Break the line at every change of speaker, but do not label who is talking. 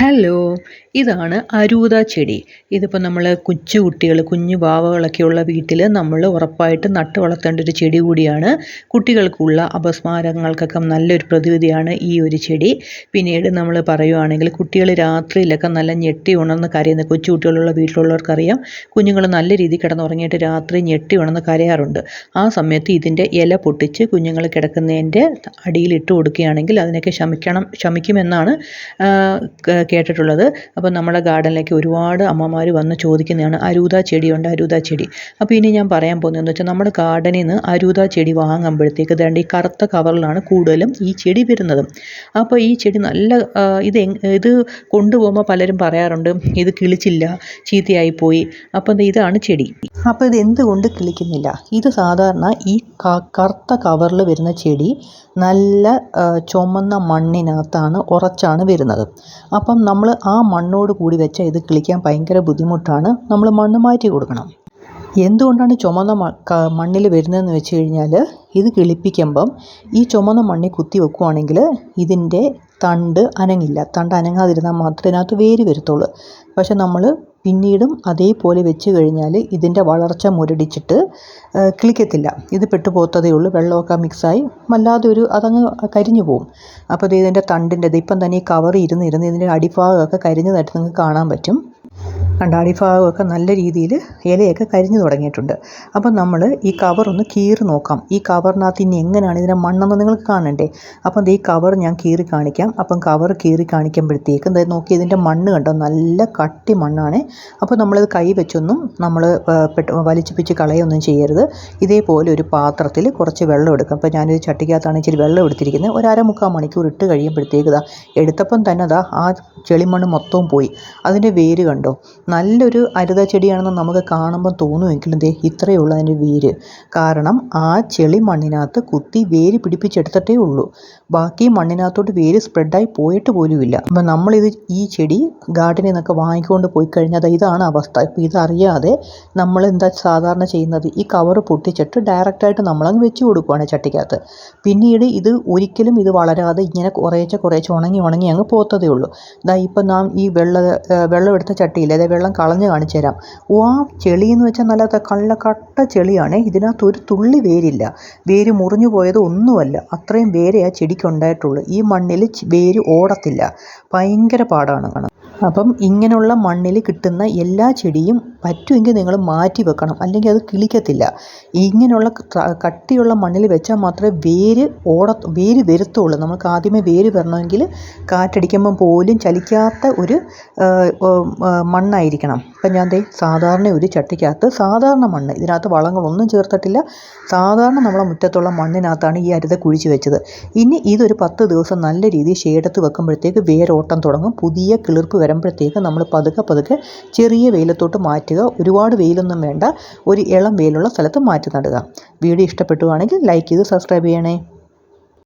Hello ഇതാണ് അരൂത ചെടി. ഇതിപ്പോൾ നമ്മൾ കൊച്ചു കുട്ടികൾ കുഞ്ഞു വാവകളൊക്കെയുള്ള വീട്ടിൽ നമ്മൾ ഉറപ്പായിട്ട് നട്ട് വളർത്തേണ്ട ഒരു ചെടി കൂടിയാണ് കുട്ടികൾക്കുള്ള അപസ്മാരങ്ങൾക്കൊക്കെ നല്ലൊരു പ്രതിവിധിയാണ് ഈ ഒരു ചെടി. പിന്നീട് നമ്മൾ പറയുവാണെങ്കിൽ കുട്ടികൾ രാത്രിയിലൊക്കെ നല്ല ഞെട്ടി ഉണർന്ന് കരയുന്ന കൊച്ചു കുട്ടികളുള്ള വീട്ടിലുള്ളവർക്കറിയാം കുഞ്ഞുങ്ങൾ നല്ല രീതിയിൽ കിടന്നുറങ്ങിയിട്ട് രാത്രി ഞെട്ടി ഉണർന്ന് കരയാറുണ്ട്. ആ സമയത്ത് ഇതിന്റെ ഇല പൊട്ടിച്ച് കുഞ്ഞുങ്ങൾ കിടക്കുന്നതിന്റെ അടിയിൽ ഇട്ട് കൊടുക്കുകയാണെങ്കിൽ അതിനൊക്കെ ക്ഷമിക്കണം ശമിക്കുമെന്നാണ് ആ, ക- കേട്ടിട്ടുള്ളത്. അപ്പോൾ നമ്മുടെ ഗാർഡനിലേക്ക് ഒരുപാട് അമ്മമാർ വന്ന് ചോദിക്കുന്നതാണ് അരൂത ചെടിയുണ്ട് അരൂത ചെടി. അപ്പോൾ ഇനി ഞാൻ പറയാൻ പോകുന്നതെന്ന് വെച്ചാൽ നമ്മുടെ ഗാർഡനിൽ നിന്ന് അരൂത ചെടി വാങ്ങുമ്പോഴത്തേക്ക് ഇതാണ്ട് ഈ കറുത്ത കവറിലാണ് കൂടുതലും ഈ ചെടി വരുന്നത്. അപ്പോൾ ഈ ചെടി നല്ല ഇത് ഇത് കൊണ്ടുപോകുമ്പോൾ പലരും പറയാറുണ്ട് ഇത് കിളിച്ചില്ല ചീത്തയായിപ്പോയി. അപ്പോൾ ഇതാണ് ചെടി. അപ്പോൾ ഇത് എന്തുകൊണ്ട് കിളിക്കുന്നില്ല? ഇത് സാധാരണ ഈ കറുത്ത കവറിൽ വരുന്ന ചെടി നല്ല ചുമന്ന മണ്ണിനകത്താണ് ഉറച്ചാണ് വരുന്നത്. അപ്പം നമ്മൾ ആ മണ്ണോട് കൂടി വെച്ചാൽ ഇത് കിളിക്കാൻ ഭയങ്കര ബുദ്ധിമുട്ടാണ്. നമ്മൾ മണ്ണ് മാറ്റി കൊടുക്കണം. എന്തുകൊണ്ടാണ് ചുമന്ന മണ്ണിൽ വരുന്നതെന്ന് വെച്ച് കഴിഞ്ഞാൽ ഇത് കിളിപ്പിക്കുമ്പം ഈ ചുമന്ന മണ്ണിൽ കുത്തി വെക്കുവാണെങ്കിൽ ഇതിന്റെ തണ്ട് അനങ്ങില്ല. തണ്ട് അനങ്ങാതിരുന്നാൽ മാത്രമേ ഇതിനകത്ത് വേര് വരത്തുള്ളൂ. പക്ഷെ നമ്മൾ പിന്നീടും അതേപോലെ വെച്ച് കഴിഞ്ഞാൽ ഇതിന്റെ വളർച്ച മുരടിച്ചിട്ട് കിളിക്കത്തില്ല. ഇത് പെട്ടുപോകത്തതേ ഉള്ളൂ. വെള്ളമൊക്കെ മിക്സായി വല്ലാതെ ഒരു അതങ്ങ് കരിഞ്ഞു പോകും അപ്പോൾ ഇത് ഇതിന്റെ തണ്ടിന്റെ ഇപ്പം തന്നെ ഈ കവർ ഇരുന്ന് ഇരുന്ന് ഇതിന്റെ അടിഭാഗമൊക്കെ കരിഞ്ഞതായിട്ട് നിങ്ങൾക്ക് കാണാൻ പറ്റും. കണ്ട അടിഭാഗമൊക്കെ നല്ല രീതിയിൽ ഇലയൊക്കെ കരിഞ്ഞു തുടങ്ങിയിട്ടുണ്ട്. അപ്പം നമ്മൾ ഈ കവറൊന്ന് കീറി നോക്കാം. ഈ കവറിനകത്ത് ഇനി എങ്ങനെയാണ് ഇതിന്റെ മണ്ണെന്ന് നിങ്ങൾക്ക് കാണണ്ടേ? അപ്പം ഈ കവർ ഞാൻ കീറി കാണിക്കാം. അപ്പം കവർ കീറി കാണിക്കുമ്പോഴത്തേക്കും ദേ നോക്കി ഇതിന്റെ മണ്ണ് കണ്ടോ? നല്ല കട്ടി മണ്ണാണ്. അപ്പോൾ നമ്മളിത് കൈ വെച്ചൊന്നും നമ്മൾ പെട്ട് വലിച്ചു പിച്ച് കളയൊന്നും ചെയ്യരുത്. ഇതേപോലെ ഒരു പാത്രത്തിൽ കുറച്ച് വെള്ളം എടുക്കും. അപ്പോൾ ഞാനൊരു ചട്ടിക്കകത്താണ് ഇച്ചിരി വെള്ളം എടുത്തിരിക്കുന്നത്. ഒരു അരമുക്കാൽ മണിക്കൂർ ഇട്ട് കഴിയുമ്പോഴത്തേക്ക് ഇതാ എടുത്തപ്പം തന്നെ അതാ ആ ചെളിമണ്ണ് മൊത്തവും പോയി. അതിന്റെ വേര് കണ്ടോ? നല്ലൊരു അരുത ചെടിയാണെന്ന് നമുക്ക് കാണുമ്പോൾ തോന്നുമെങ്കിലും ദേ ഇത്രയേ ഉള്ളൂ അതിന്റെ വേര്. കാരണം ആ ചെളി മണ്ണിനകത്ത് കുത്തി വേര് പിടിപ്പിച്ചെടുത്തിട്ടേ ഉള്ളൂ. ബാക്കി മണ്ണിനകത്തോട്ട് വേര് സ്പ്രെഡായി പോയിട്ട് പോലുമില്ല. അപ്പം നമ്മളിത് ഈ ചെടി ഗാർഡനിൽ നിന്നൊക്കെ വാങ്ങിക്കൊണ്ട് പോയി കഴിഞ്ഞാൽ ഇതാണ് അവസ്ഥ. ഇപ്പോൾ ഇതറിയാതെ നമ്മൾ എന്താ സാധാരണ ചെയ്യുന്നത്? ഈ കവർ പൊട്ടിച്ചിട്ട് ഡയറക്റ്റായിട്ട് നമ്മളങ്ങ് വെച്ച് കൊടുക്കുവാണ് ചട്ടിക്കകത്ത്. പിന്നീട് ഇത് ഒരിക്കലും ഇത് വളരാതെ ഇങ്ങനെ കുറേശ്ശെ കുറേശ്ശെ ഉണങ്ങി ഉണങ്ങി അങ്ങ് പോത്തതേ ഉള്ളൂ. ഇതാ ഇപ്പം നാം ഈ വെള്ള വെള്ളം എടുത്ത ചട്ടിയിൽ അതായത് വെള്ളം കളഞ്ഞ് കാണിച്ചു തരാം. ആ ചെളി എന്ന് വെച്ചാൽ നല്ല കള്ള കട്ട ചെളിയാണ്. ഇതിനകത്ത് ഒരു തുള്ളി വേരില്ല. വേര് മുറിഞ്ഞു പോയത് ഒന്നുമല്ല. അത്രയും വേരേ ആ ചെടിക്ക് ഉണ്ടായിട്ടുള്ളൂ ഈ മണ്ണിൽ വേര് ഓടത്തില്ല. ഭയങ്കര പാടാണ് അപ്പം ഇങ്ങനെയുള്ള മണ്ണിൽ കിട്ടുന്ന എല്ലാ ചെടിയും പറ്റുമെങ്കിൽ നിങ്ങൾ മാറ്റി വെക്കണം. അല്ലെങ്കിൽ അത് കിളിക്കത്തില്ല. ഇങ്ങനെയുള്ള കട്ടിയുള്ള മണ്ണിൽ വെച്ചാൽ മാത്രമേ വേര് ഓട വേര് വരുത്തുള്ളൂ. നമുക്ക് ആദ്യമേ വേര് വരണമെങ്കിൽ കാറ്റടിക്കുമ്പം പോലും ചലിക്കാത്ത ഒരു മണ്ണായിരിക്കണം. ഇപ്പം ഞാൻ ദേ സാധാരണ ഒരു ചട്ടിക്കകത്ത് സാധാരണ മണ്ണ് ഇതിനകത്ത് വളങ്ങളൊന്നും ചേർത്തിട്ടില്ല. സാധാരണ നമ്മളെ മുറ്റത്തുള്ള മണ്ണിനകത്താണ് ഈ അരുത കുഴിച്ച് വെച്ചത്. ഇനി ഇതൊരു പത്ത് ദിവസം നല്ല രീതിയിൽ ഷേഡത്ത് വെക്കുമ്പോഴത്തേക്ക് വേരോട്ടം തുടങ്ങും. പുതിയ കിളിർപ്പ് വരുമ്പോഴത്തേക്ക് നമ്മൾ പതുക്കെ പതുക്കെ ചെറിയ വെയിലത്തോട്ട് മാറ്റുക. ഒരുപാട് വെയിലൊന്നും വേണ്ട. ഒരു ഇളം വെയിലുള്ള സ്ഥലത്ത് മാറ്റി നടുക. വീഡിയോ ഇഷ്ടപ്പെട്ടുവാണെങ്കിൽ ലൈക്ക് ചെയ്ത് സബ്സ്ക്രൈബ് ചെയ്യണേ.